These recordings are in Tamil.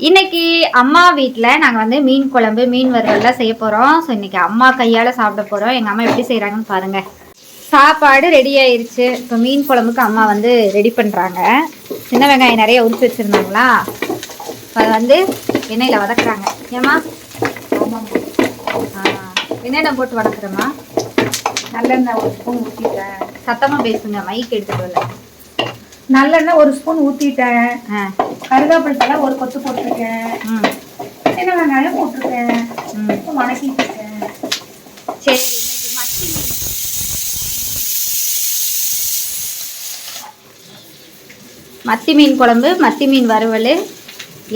இன்னைக்கு அம்மா வீட்டில் நாங்கள் வந்து மீன் குழம்பு மீன் வறுவல்லாம் செய்ய போகிறோம் ஸோ இன்னைக்கு அம்மா கையால் சாப்பிட போகிறோம் எங்கள் அம்மா எப்படி செய்கிறாங்கன்னு பாருங்க. சாப்பாடு ரெடி ஆயிருச்சு. இப்போ மீன் குழம்புக்கு அம்மா வந்து ரெடி பண்ணுறாங்க சின்ன வெங்காயம் நிறைய உரிச்சு வச்சுருந்தாங்களா? அதை வந்து எண்ணெயில் வதக்குறாங்க. ஏம்மா? ஆ, என்னென்ன போட்டு வதக்குறோமா நல்லெண்ணெய் ஒரு ஸ்பூன் ஊற்றிட்டேன் சத்தமாக பேசுங்க. மைக் எடுத்துட்டு வரல. நல்லெண்ணெய் ஒரு ஸ்பூன் ஊற்றிட்டேன் ஆ கருவேப்பிலை தலை ஒரு கொத்து போட்டிருக்கேன். ம். சின்ன வெங்காயம் போட்டிருக்கேன். வணக்கிட்டு இருக்கேன் சரி மத்தி மீன். மத்தி மீன் குழம்பு மத்தி மீன் வறுவல்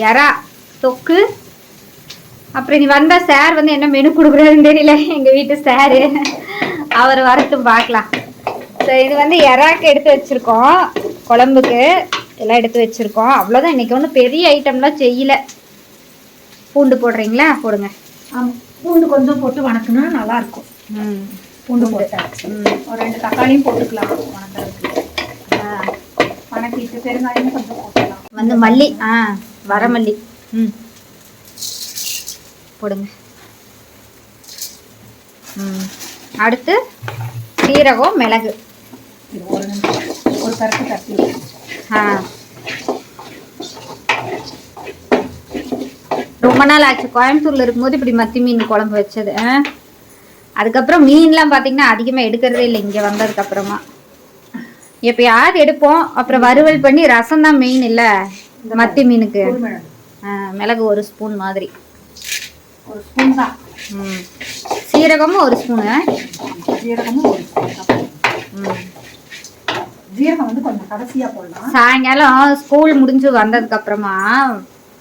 எறா தொக்கு. அப்புறம் நீ வந்த சார் வந்து என்ன மெனு கொடுக்குறாருன்னு தெரியல. எங்கள் வீட்டு சாரு. அவர் வரட்டும் பார்க்கலாம். ஸோ இது வந்து எறாக்கு எடுத்து வச்சுருக்கோம் குழம்புக்கு. எல்லாம் எடுத்து வச்சுருக்கோம். அவ்வளோதான் இன்றைக்கி வந்து பெரிய ஐட்டம்லாம் செய்யல. பூண்டு போடுறீங்களா? போடுங்க. ஆமாம் பூண்டு கொஞ்சம் போட்டு வணக்குனா நல்லா இருக்கும் ம். பூண்டு போட்டேன் ம் ஒரு ரெண்டு தக்காளியும் போட்டுக்கலாம். வணக்கிறதுக்கு. ஆ. வணக்கிட்டு பெருங்காயமும் கொஞ்சம் போட்டுக்கலாம். வந்து மல்லி. ஆ வரமல்லி ம். போடுங்க. ம். அடுத்து சீரகம் மிளகு. ஒரு நிமிஷம். ஒரு கருத்து தட்டி. ரொம்ப நாள் ஆச்சு. கோயம்புத்தூர்ல இருக்கும்போது இப்படி மத்தி மீன் குழம்பு வச்சது? அதுக்கப்புறம் மீன்லாம் பார்த்தீங்கன்னா அதிகமாக எடுக்கிறதே இல்லை. இங்கே வந்ததுக்கு அப்புறமா. எப்பயாவது எடுப்போம். அப்புறம் வறுவல் பண்ணி ரசம் தான் மெயின் இல்லை. மத்தி மீனுக்கு. மிளகு. ஒரு ஸ்பூன் மாதிரி. ஒரு ஸ்பூன் தான். ம். சீரகமும் ஒரு ஸ்பூனு. ஜீரகமும் ஒரு ஸ்பூன் ஜீரகம் சாயங்காலம் ஸ்கூல் முடிஞ்சு வந்ததுக்கு அப்புறமா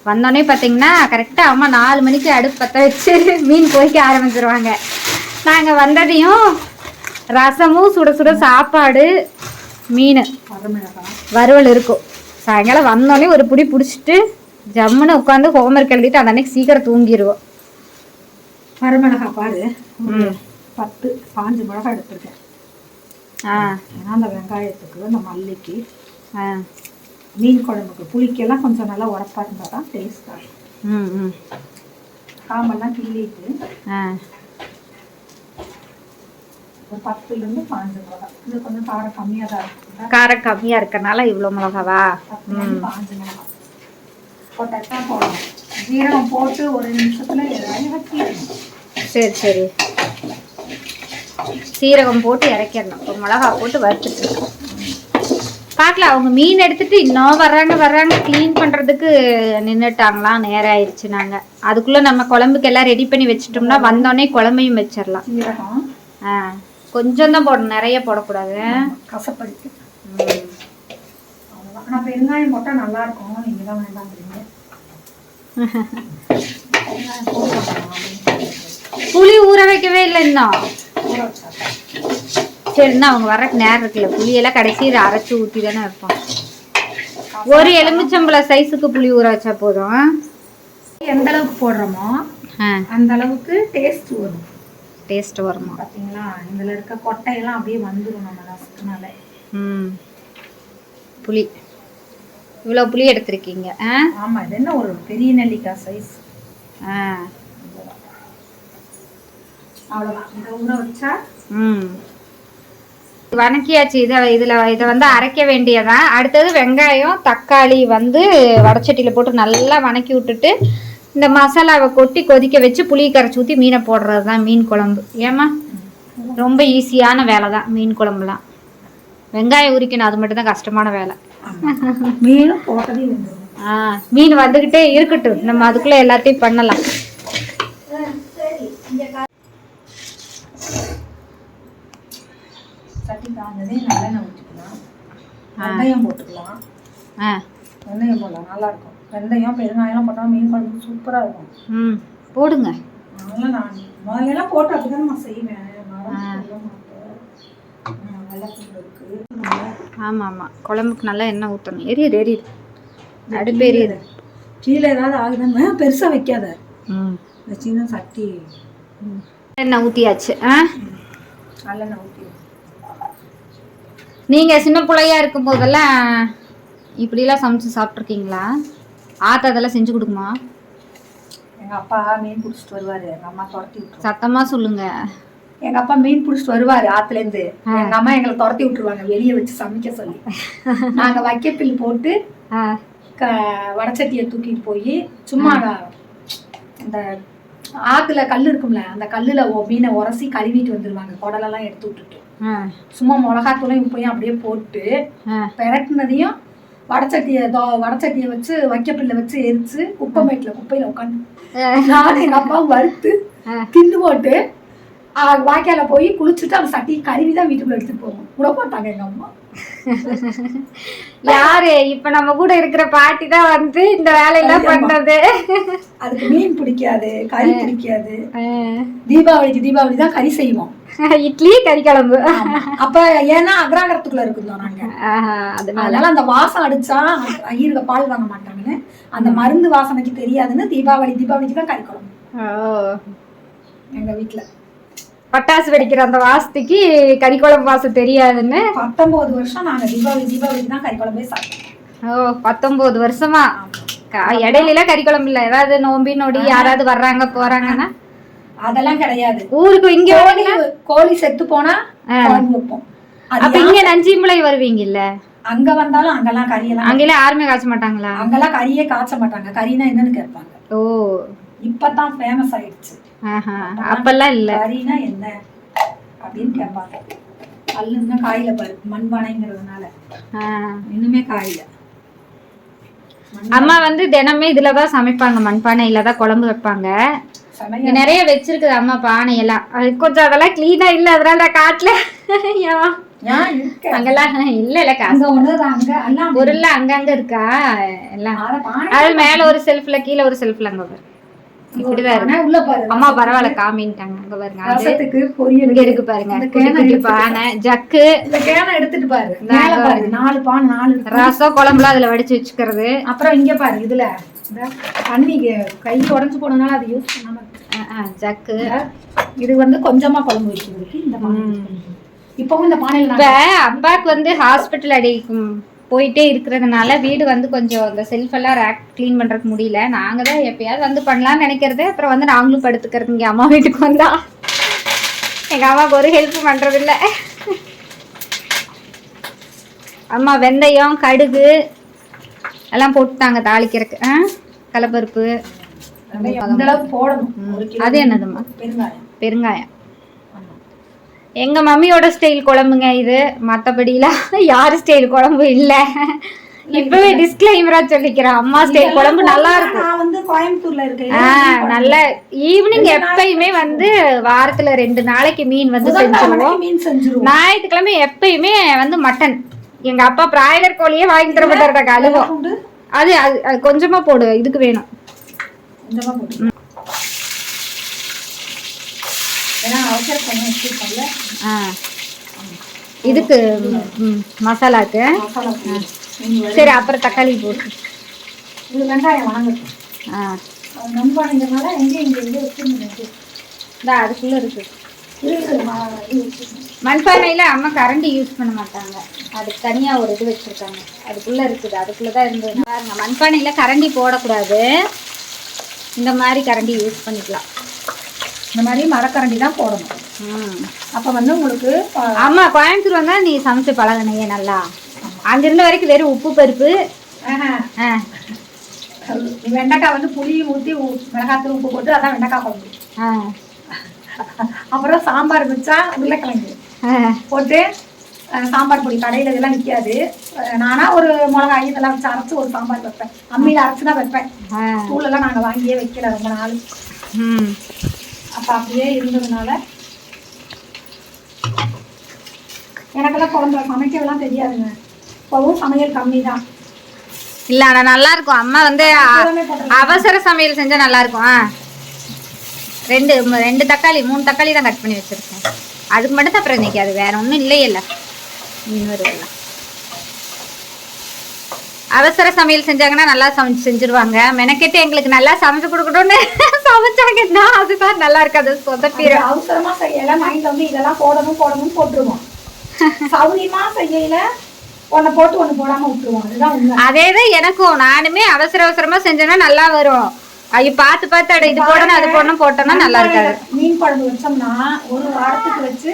வந்தோடனே பார்த்தீங்கன்னா கரெக்டாக அம்மா நாலு மணிக்கு அடுப்பு பற்ற வச்சு மீன் பொரிக்க ஆரம்பிச்சிருவாங்க. நாங்கள் வந்ததையும் ரசமும் சுட சுட சாப்பாடு மீன் வறுவல் இருக்கும். சாயங்காலம் வந்தோடனே ஒரு புடி பிடிச்சிட்டு ஜம்முன்னு உட்காந்து ஹோம்ஒர்க் எழுதிட்டு அந்த அன்னைக்கு சீக்கிரம் தூங்கிடுவோம் வரமிளகாய் பாரு? பத்து பாஞ்சு மிளகாய் எடுத்திருக்கேன். ஏன்னா அந்த வெங்காயத்துக்கு அந்த மல்லிக்கு மீன் குழம்புக்கு புளிக்கெல்லாம் கொஞ்சம் நல்லா உரப்பா இருந்தால் தான் டேஸ்ட்டாக இருக்கும். ம் ம். காம்பெல்லாம் கிள்ளிட்டு ஒரு பத்துலேருந்து பாஞ்சு மிளகாய் இது கொஞ்சம் காரம் கம்மியாக தான் இருக்கும் காரம் கம்மியாக இருக்கறனால இவ்வளோ மிளகாவா? பாஞ்சு மிளகாய் போட்டால் போடணும்? ஜீரகம் போட்டு ஒரு நிமிஷத்தில் சரி சரி. சீரகம் போட்டு இறக்கிடணும். இப்போ மிளகா போட்டு வறுத்துட்டு பார்க்கலாம் அவங்க மீன் எடுத்துட்டு இன்னும் வர்றாங்க வர்றாங்க. க்ளீன் பண்ணுறதுக்கு நின்றுட்டாங்களாம் நேரம் ஆயிடுச்சு நாங்கள் அதுக்குள்ளே நம்ம குழம்புக்கு எல்லாம் ரெடி பண்ணி வச்சிட்டோம்னா வந்தோடனே குழம்பையும் வச்சிடலாம். ஆ கொஞ்சம் தான் போடணும். நிறைய போடக்கூடாது. அவ்வளோதான் ஆனால் பெருங்காயம் போட்டால் நல்லா இருக்கும். நீங்கள் தான் புளி ஊற வைக்கவே இல்லை இன்னும். ஊற வச்சாக்கா சரி இன்னும் அவங்க வர்றதுக்கு நேரம் இருக்குல்ல. புளியெல்லாம் கடைசி இதை அரைச்சி ஊற்றி தானே வைப்போம். ஒரு எலுமிச்சம்பழ சைஸுக்கு புளி ஊற வச்சா போதும். எந்த அளவுக்கு போடுறோமோ அந்த அளவுக்கு டேஸ்ட் வரும். டேஸ்ட் வருமா? பார்த்தீங்களா இதில் இருக்க கொட்டையெல்லாம் அப்படியே வந்துடும் நம்ம ரசத்தினால. ம். புளி. இவ்வளோ புளி எடுத்திருக்கீங்க ஆ? ஆமாம் இது என்ன ஒரு பெரிய நெல்லிக்காய் சைஸ் ஆ. அவ்வளோதான் இதை ஊற வச்சா? ம். வணக்கியாச்சு. இதை இதில் இதை வந்து அரைக்க வேண்டியதான் அடுத்தது வெங்காயம் தக்காளி வந்து வடச்சட்டியில் போட்டு நல்லா வணக்கி விட்டுட்டு இந்த மசாலாவை கொட்டி கொதிக்க வச்சு புளி கரைச்சி ஊற்றி மீனை போடுறது தான் மீன் குழம்பு. ஏம்மா? ரொம்ப ஈஸியான வேலை தான் மீன் குழம்புலாம். வெங்காயம் உரிக்கணும் அது மட்டும் தான் கஷ்டமான வேலை. போட்டதே வந்துடும் ஆ மீன் வந்துக்கிட்டே இருக்கட்டும். நம்ம அதுக்குள்ளே எல்லாத்தையும் பண்ணலாம். நல்லெண்ணெய் ஊற்றிக்கலாம் வெந்தயம் போட்டுக்கலாம். ஆ. வெந்தயம் போடலாம் நல்லா இருக்கும் வெந்தயம் பெருங்காயம்லாம் போட்டால் மீன் குழம்பு சூப்பராக இருக்கும். ம். போடுங்க. அதனால நான் முதல்லலாம் போட்டு அப்படி தான் நான் செய்வேன். ஆமாம் ஆமாம். குழம்புக்கு நல்லா எண்ணெய் ஊற்றணும் எரியுது எரியுது. அடுப்பு எரியுது. கீழே ஏதாவது ஆகுதுன்னு பெருசாக வைக்காத. ம். வச்சிங்கன்னா சட்டி. எண்ணெய் ஊற்றியாச்சு ஆ? நல்லெண்ணெய் ஊற்றி நீங்கள் சின்ன பிள்ளையா இருக்கும் போதெல்லாம் இப்படிலாம் சமைச்சு சாப்பிட்ருக்கீங்களா ஆத்தா அதெல்லாம் செஞ்சு கொடுக்குமா? எங்க அப்பா மீன் பிடிச்சிட்டு வருவாரு. எங்க அம்மா துரத்தி விட்டுருவாங்க. சத்தமா சொல்லுங்க. எங்க அப்பா மீன் பிடிச்சிட்டு வருவாரு ஆத்துல இருந்து எங்க அம்மா எங்களை துரத்தி விட்டுருவாங்க. வெளியே வச்சு சமைக்க சொல்லி. நாங்க வைக்கப்பில் போட்டு க வடச்சட்டியை தூக்கிட்டு போய் சும்மா இந்த ஆத்துல கல் இருக்கும்ல அந்த கல்லுல மீனை உரசி கழுவிட்டு வந்துருவாங்க. குடலெல்லாம் எடுத்து விட்டுட்டு. சும்மா மிளகாத்தூளையும் உப்பையும் அப்படியே போட்டு. பெரட்டினதையும் வடச்சட்டியை தோ வடச்சட்டியை வச்சு வைக்கப்பில்ல வச்சு எரிச்சு குப்பைமேட்டில் குப்பையில உட்காந்து நானும் எங்க அப்பாவும் வறுத்து. தின்னு போட்டு வாய்க்கால போய் குளிச்சுட்டு அந்த சட்டியை கழுவி தான் வீட்டுக்குள்ள எடுத்துட்டு போவோம். விட மாட்டாங்க எங்க அம்மா. யாரு? இப்ப நம்ம கூட இருக்கிற பாட்டி தான் வந்து இந்த வேலையெல்லாம் பண்றது. அதுக்கு மீன் பிடிக்காது கறி பிடிக்காது. தீபாவளிக்கு தீபாவளி தான் கறி செய்வோம். இட்லி கறி குழம்பு அப்ப ஏன்னா அக்ராகரத்துக்குள்ள இருந்தோம் நாங்க. அதனால அந்த வாசம் அடிச்சா ஐயருக பால் வாங்க மாட்டாங்கன்னு அந்த மருந்து வாசனைக்கு தெரியாதுன்னு தீபாவளி தீபாவளிக்கு தான் கறி குழம்பு. எங்க வீட்டுல பட்டாசு வெடிக்கிற அந்த வாசத்துக்கு கறி குழம்பு வாசம் தெரியாதுன்னு. பத்தொன்பது வருஷம் நாங்க தீபாவளி தீபாவளிக்கு தான் கறி குழம்பே சாப்பிட்டோம். ஓ பத்தொன்பது வருஷமா? இடையில கறி குழம்பு இல்ல. ஏதாவது நோம்பி நொடி யாராவது வர்றாங்க போறாங்கன்னா? அதெல்லாம் கிடையாது. ஊருக்கு இங்க கோழி கோழி செத்து போனா குழம்பு வைப்போம். அப்ப இங்க நஞ்சிமலை வருவீங்கல்ல? அங்க வந்தாலும் அங்கெல்லாம் கறியெல்லாம் அங்கெல்லாம் யாருமே காய்ச்ச மாட்டாங்களா? அங்கெல்லாம் கறியே காய்ச்ச மாட்டாங்க. கறினா என்னன்னு கேட்பாங்க. ஓ. இப்பதான் ஃபேமஸ் ஆயிடுச்சு. அப்பெல்லாம் இல்ல. கறினா என்ன? அப்படின்னு கேட்பாங்க. கல்லுன்னா காயில பாரு. மண்பானைங்கிறதுனால. இன்னுமே காயில. அம்மா வந்து தினமே இதுலதான் சமைப்பாங்க. மண்பானையில தான் குழம்பு வைப்பாங்க. நிறைய வச்சிருக்குது அம்மா பானையெல்லாம். அது கொஞ்சம் அதெல்லாம் கிளீனா இல்ல. அதனால காட்டல. அங்கெல்லாம் இல்ல இல்ல. காசு பொருள் அங்கங்க இருக்கா? எல்லாம். அத மேல ஒரு செல்ஃப்ல கீழ ஒரு செல்ஃப்ல அங்க அம்மா பரவாயில்ல காமின்ட்டாங்க. அங்க பாருங்க. அது ரசத்துக்கு பொரியல் இங்க இருக்கு பாருங்க. பானை ஜக்கு. இந்த கேனை எடுத்துட்டு பாரு. மேல நாலு பானை நாலு. ரசம் குழம்புலாம் அதுல வடிச்சு வச்சுக்கிறது. அப்புறம் இங்க பாரு இதுல. தண்ணி கை உடைஞ்சு போனதுனால அது யூஸ் பண்ணாம ஜக்கு. இது வந்து கொஞ்சமா குழம்பு வைக்கிறதுக்கு இந்த பானை. இப்பவும் இந்த பானையில அப்பாக்கு வந்து ஹாஸ்பிட்டல் அடி ம், போயிட்டே இருக்கிறதுனால வீடு வந்து கொஞ்சம் இந்த செல்ஃப் எல்லாம் ரேக் க்ளீன் பண்றதுக்கு முடியல. நாங்க தான் எப்பயாவது வந்து பண்ணலாம்னு நினைக்கிறது. அப்புறம் வந்து நாங்களும் படுத்துக்கிறது. இங்க அம்மா வீட்டுக்கு வந்தா. எங்க அம்மாவுக்கு ஒரு ஹெல்ப் பண்றது இல்ல அம்மா வெந்தயம் கடுகு எல்லாம் போட்டுட்டாங்க தாளிக்கிறதுக்கு. ஆ? கடலப்பருப்பு. அது என்னதும்மா? பெருங்காயம். பெருங்காயம். எங்க மம்மியோட ஸ்டைல் குழம்புங்க இது. மத்தபடிலாம் யாரு ஸ்டைல் குழம்பு இல்ல. இப்பவே டிஸ்க்ளைமரா சொல்லிக்கிறேன். அம்மா ஸ்டைல் குழம்பு நல்லா இருக்கும் நான் வந்து கோயம்புத்தூர்ல இருக்கேன். நல்ல ஈவினிங் எப்பயுமே வந்து வாரத்துல ரெண்டு நாளைக்கு மீன் வந்து செஞ்சுருவோம். மீன் செஞ்சிருவோம். ஞாயிற்றுக்கிழமை எப்பயுமே வந்து மட்டன். எங்க அப்பா பிராய்லர் கோழியே வாங்கி தர மாட்டாரு அழுவோம் அது அது கொஞ்சமா போடு இதுக்கு வேணும் கொஞ்சமா போட்டு ஏன்னா அவசர பண்ணி வச்சிருக்கோம்ல ஆ. இதுக்கு மசாலாக்கு. சரி அப்புறம் தக்காளி போட்டு. இது வெங்காயம் வணங்கட்டும் ஆ. அது நண்பானுங்கிறனால எங்க இங்க எங்க வச்சிருந்தேன் இந்த அதுக்குள்ள இருக்கு. இருக்கு ம- இது வச்சிருந்தேன். மண்பானையில அம்மா கரண்டி யூஸ் பண்ண மாட்டாங்க. அதுக்கு தனியா ஒரு இது வச்சிருக்காங்க. அதுக்குள்ள இருக்குது. அதுக்குள்ள தான் இருந்தது. பாருங்க மண்பானையில கரண்டி போடக்கூடாது. இந்த மாதிரி கரண்டி யூஸ் பண்ணிக்கலாம். இந்த மாதிரி மரக்கரண்டி தான் போடணும். அப்ப வந்து உங்களுக்கு அம்மா கோயம்புத்தூர் வந்தா நீ சமைச்சு பழகினையே நல்லா. அங்கிருந்த வரைக்கும் வெறும் உப்பு பருப்பு. வெண்டைக்காய் வந்து புளி ஊற்றி மிளகாத்தூள் உப்பு போட்டு அதான் வெண்டைக்காய் குழம்பு. அப்புறம் சாம்பார் வச்சா உருளைக்கிழங்கு. போட்டு சாம்பார் பொடி. கடையில் இதெல்லாம் விற்காது நானா ஒரு மிளகாய் இதெல்லாம் வச்சு அரைச்சு ஒரு சாம்பார் வைப்பேன். அம்மியில் அரைச்சு தான் வைப்பேன் தூளெல்லாம் நாங்கள் வாங்கியே வைக்கல ரொம்ப நாள். ம். அப்போ அப்படியே இருந்ததுனால எனக்கெல்லாம் குழம்பு சமைக்கவெல்லாம் தெரியாதுங்க. இப்போவும் சமையல் கம்மி தான் இல்ல ஆனா நல்லா இருக்கும் அம்மா வந்து அவசர சமையல் செஞ்சா நல்லா இருக்கும் ரெண்டு ரெண்டு தக்காளி மூணு தக்காளி தான் கட் பண்ணி வச்சிருக்கேன். அதுக்கு மட்டும் தான் அப்புறம் அது வேற ஒன்றும் இல்லையே இல்லை. மீன் வருவல அவசர சமையல் செஞ்சாங்கன்னா நல்லா சமைச்சு செஞ்சுருவாங்க. மெனக்கெட்டு எங்களுக்கு நல்லா சமைச்சு கொடுக்கணும்னு சமைச்சாங்கன்னா அதுதான் நல்லா இருக்காது. சொதப்பிடும் அது அவசரமா செய்யல மைண்ட்ல வந்து இதெல்லாம் போடணும் போடணும் போட்டுருவோம். சௌரியமா செய்யல ஒன்னை போட்டு ஒண்ணு போடாம விட்டுருவோம். அதுதான் உண்மை. அதே தான் எனக்கும். நானுமே அவசர அவசரமா செஞ்சேன்னா நல்லா வரும். ஐயோ பார்த்து பார்த்து அட இது போடணும் அது போடணும் போட்டோம்னா நல்லா இருக்காது. மீன் குழம்பு வச்சோம்னா ஒரு வாரத்துக்கு வச்சு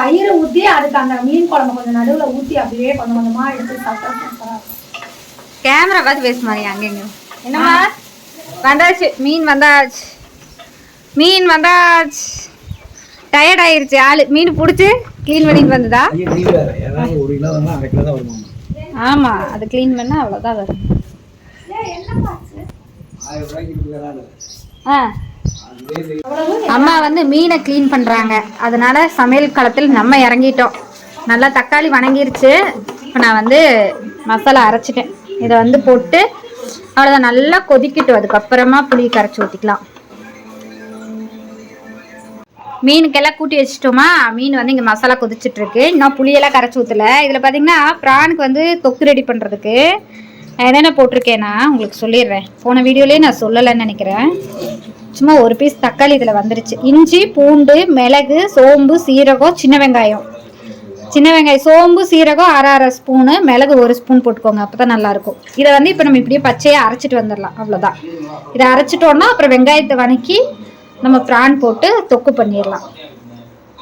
தயிரை ஊத்தி அதுக்கு அந்த மீன் குழம்பு கொஞ்சம் நடுவுல ஊத்தி அப்படியே கொஞ்சம் கொஞ்சமா எடுத்து சாப்பிட்டா சூப்பரா இருக்கும். கேமரா பார்த்து பேச மாதிரி அங்கங்க என்னம்மா? வந்தாச்சு. மீன் வந்தாச்சு. மீன் வந்தாச்சு. டயர்ட் ஆயிருச்சு ஆளு. மீன் பிடிச்சி க்ளீன் பண்ணிட்டு வந்ததா? ஆமா அது க்ளீன் பண்ணா அவ்வளோதான் வரும். அம்மா வந்து மீனை க்ளீன் பண்ணுறாங்க அதனால சமையல் களத்தில் நம்ம இறங்கிட்டோம். நல்லா தக்காளி வணங்கிருச்சு. இப்போ நான் வந்து மசாலா அரைச்சிட்டேன். இதை வந்து போட்டு அவ்வளோதான் நல்லா கொதிக்கட்டும். அதுக்கப்புறமா புளி கரைச்சி ஊற்றிக்கலாம் மீனுக்கெல்லாம் கூட்டி வச்சுட்டோமா? மீன் வந்து இங்கே மசாலா கொதிச்சிட்டு இருக்கு இன்னும் புளியெல்லாம் கரைச்சி ஊற்றல இதில் பார்த்தீங்கன்னா ப்ரானுக்கு வந்து தொக்கு ரெடி பண்ணுறதுக்கு என்னென்ன போட்டிருக்கேன்னா உங்களுக்கு சொல்லிடுறேன். போன வீடியோலேயே நான் சொல்லலைன்னு நினைக்கிறேன். சும்மா ஒரு பீஸ் தக்காளி இதில் வந்துருச்சு. இஞ்சி பூண்டு மிளகு சோம்பு சீரகம் சின்ன வெங்காயம். சின்ன வெங்காயம் சோம்பு சீரகம் அரை அரை ஸ்பூனு மிளகு ஒரு ஸ்பூன் போட்டுக்கோங்க. அப்போ தான் நல்லாயிருக்கும். இதை வந்து இப்போ நம்ம இப்படியே பச்சையாக அரைச்சிட்டு வந்துடலாம். அவ்வளோதான் இதை அரைச்சிட்டோன்னா அப்புறம் வெங்காயத்தை வணக்கி நம்ம ப்ரான் போட்டு தொக்கு பண்ணிடலாம்.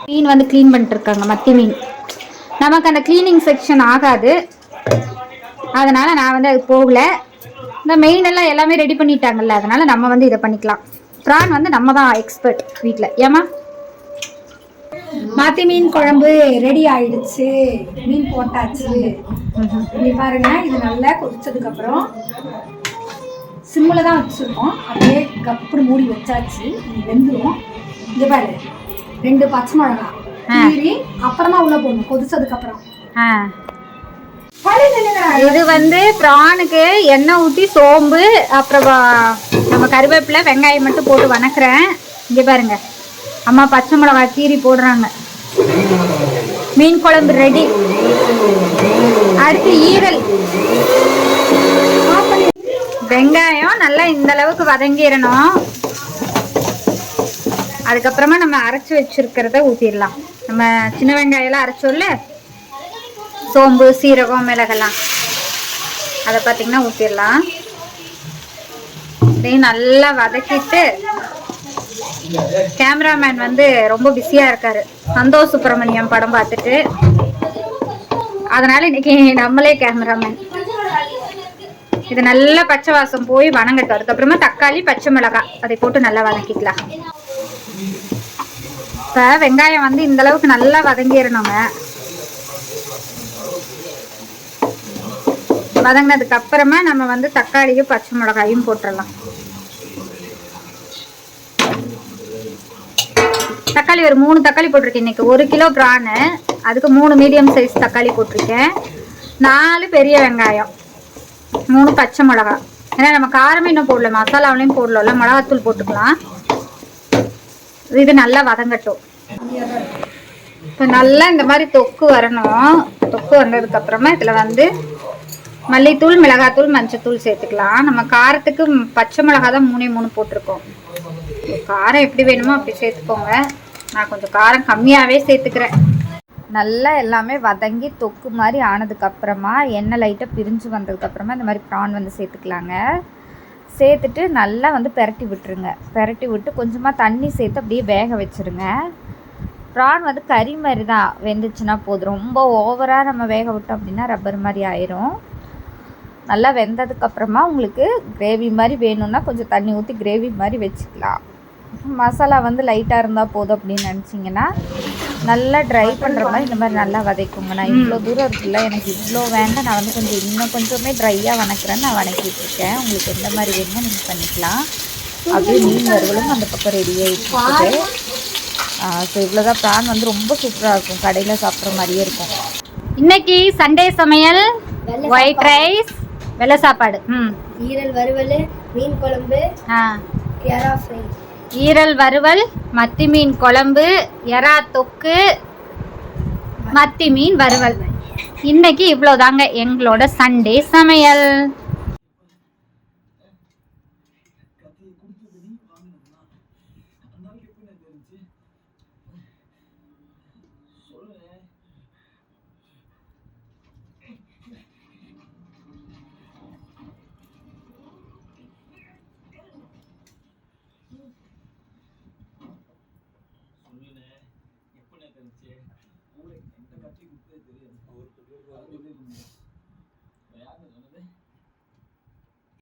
மீன் வந்து க்ளீன் பண்ணிட்டுருக்காங்க மத்தி மீன். நமக்கு அந்த க்ளீனிங் செக்ஷன் ஆகாது. அதனால் நான் வந்து அது போகல. இந்த மெயின் எல்லாம் எல்லாமே ரெடி பண்ணிட்டாங்கல்ல அதனால் நம்ம வந்து இதை பண்ணிக்கலாம். ப்ரான் வந்து நம்ம தான் எக்ஸ்பர்ட் வீட்டில் ஏமா மாத்தி மீன் குழம்பு ரெடி ஆயிடுச்சு. மீன் போட்டாச்சு. இங்க பாருங்க இது நல்லா கொதிச்சதுக்கு அப்புறம் சிம்மில் தான் வச்சிருக்கோம். அப்படியே கப்புனு மூடி வச்சாச்சு. வெந்துடும் இங்க பாரு ரெண்டு பச்சை மிளகா கீறி அப்புறமா உள்ள போடணும் கொதிச்சதுக்கு அப்புறம். இது வந்து ப்ரானுக்கு எண்ணெய் ஊற்றி சோம்பு அப்புறம் நம்ம கருவேப்பிலை வெங்காயம் மட்டும் போட்டு வணக்குறேன். இங்கே பாருங்க. அம்மா பச்சை மிளகாய் கீரி போடுறாங்க. மீன் குழம்பு ரெடி அடுத்து ஈரல். வெங்காயம் நல்லா இந்த அளவுக்கு வதங்கிடணும் அதுக்கப்புறமா நம்ம அரைச்சி வச்சிருக்கிறத ஊற்றிடலாம் நம்ம சின்ன வெங்காயம்லாம் அரைச்சோம்ல? சோம்பு சீரகம் மிளகெல்லாம். அதை பார்த்தீங்கன்னா ஊற்றிடலாம் இதையும் நல்லா வதக்கிட்டு கேமராமேன் வந்து ரொம்ப பிஸியா இருக்காரு. சந்தோஷ் சுப்பிரமணியம் படம் பார்த்துட்டு. அதனால இன்னைக்கு நம்மளே கேமராமேன் இது நல்லா பச்சை வாசம் போய் வணங்கட்டும். அதுக்கப்புறமா தக்காளி பச்சை மிளகாய் அதை போட்டு நல்லா வதக்கிக்கலாம். இப்போ வெங்காயம் வந்து இந்த அளவுக்கு நல்லா வதங்கிடணுங்க. வதங்கினதுக்கு அப்புறமா நம்ம வந்து தக்காளியும் பச்சை மிளகாயும் போட்டுடலாம் தக்காளி ஒரு மூணு தக்காளி போட்டிருக்கேன் இன்னைக்கு. ஒரு கிலோ பிரானு அதுக்கு மூணு மீடியம் சைஸ் தக்காளி போட்டிருக்கேன். நாலு பெரிய வெங்காயம் மூணு பச்சை மிளகா. ஏன்னா நம்ம காரமே இன்னும் போடல மசாலாவிலையும் போடல மிளகாத்தூள் போட்டுக்கலாம். இது நல்லா வதங்கட்டும். இப்போ நல்லா இந்த மாதிரி தொக்கு வரணும். தொக்கு வந்ததுக்கு அப்புறமா இதில் வந்து மல்லித்தூள் மிளகாத்தூள் மஞ்சத்தூள் சேர்த்துக்கலாம். நம்ம காரத்துக்கு பச்சை மிளகா தான் மூணே மூணு போட்டிருக்கோம். காரம் எப்படி வேணுமோ அப்படி சேர்த்துக்கோங்க. நான் கொஞ்சம் காரம் கம்மியாகவே சேர்த்துக்கிறேன். நல்லா எல்லாமே வதங்கி தொக்கு மாதிரி ஆனதுக்கப்புறமா எண்ணெய் லைட்டாக பிரிஞ்சு வந்ததுக்கப்புறமா இந்த மாதிரி ப்ரான் வந்து சேர்த்துக்கலாங்க. சேர்த்துட்டு நல்லா வந்து பெரட்டி விட்டுருங்க. பெரட்டி விட்டு கொஞ்சமாக தண்ணி சேர்த்து அப்படியே வேக வச்சுருங்க. ப்ரான் வந்து கறி மாதிரி தான் வெந்துச்சுன்னா போதும். ரொம்ப ஓவராக நம்ம வேக விட்டோம் அப்படின்னா ரப்பர் மாதிரி ஆயிரும். நல்லா வெந்ததுக்கப்புறமா உங்களுக்கு கிரேவி மாதிரி வேணும்னா கொஞ்சம் தண்ணி ஊற்றி கிரேவி மாதிரி வச்சுக்கலாம். மசாலா வந்து லைட்டாக இருந்தால் போதும் அப்படின்னு நினச்சிங்கன்னா நல்லா ட்ரை பண்ணுற மாதிரி இந்த மாதிரி நல்லா வதக்குங்க. நான் இவ்வளோ தூரம் இருக்குல்ல எனக்கு இவ்வளோ வேண்டாம். நான் வந்து கொஞ்சம் இன்னும் கொஞ்சமே ட்ரையாக வணக்கிறேன் நான் வணக்கிட்டு இருக்கேன். உங்களுக்கு எந்த மாதிரி வேணுமோ நீங்கள் பண்ணிக்கலாம். அப்படியே மீன் வறுவலும் அந்த பக்கம் ரெடி ஆகிட்டு ஸோ இவ்வளோதான் ப்ரான் வந்து ரொம்ப சூப்பராக இருக்கும். கடையில் சாப்பிட்ற மாதிரியே இருக்கும். இன்னைக்கு சண்டே சமையல் ஒயிட் ரைஸ் வெள்ளை சாப்பாடு. ம். ஈரல் வறுவல் மீன் குழம்பு ஆ. எறா ஃப்ரை. ஈரல் வறுவல் மத்தி மீன் குழம்பு எறா தொக்கு மத்தி மீன் வறுவல். இன்னைக்கு இவ்வளோதாங்க எங்களோட சண்டே சமையல்.